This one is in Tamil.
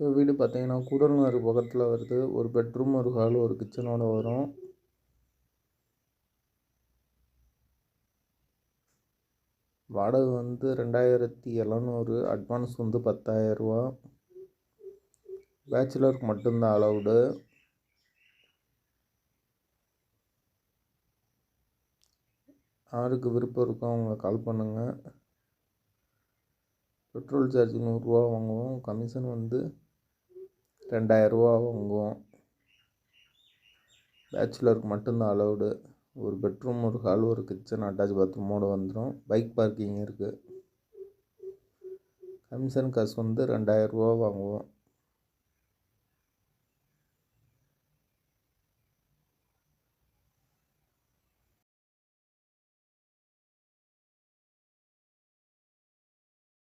ஸோ வீடு பார்த்தீங்கன்னா கூடலூர் பக்கத்தில் வருது. ஒரு பெட்ரூம் ஒரு ஹால் ஒரு கிச்சனோட வரும். வாடகை வந்து ரெண்டாயிரத்தி எழுநூறு அட்வான்ஸ் வந்து பத்தாயிரரூவா பேச்சுலருக்கு மட்டும்தான் அலவுடு யாருக்கு விருப்பம் இருக்கோ அவங்க கால் பண்ணுங்கள் பெட்ரோல் சார்ஜ் நூறுரூவா வாங்குவோம். கமிஷன் வந்து ரெண்டாயிரரூவா வாங்குவோம். பேச்சுலருக்கு மட்டும்தான் அலௌடு ஒரு பெட்ரூம் ஒரு ஹால் ஒரு கிச்சன் அட்டாச் பாத்ரூமோடு வந்துடும் பைக் பார்க்கிங் இருக்குது கமிஷன் காசு வந்து ரெண்டாயிரரூவா வாங்குவோம்.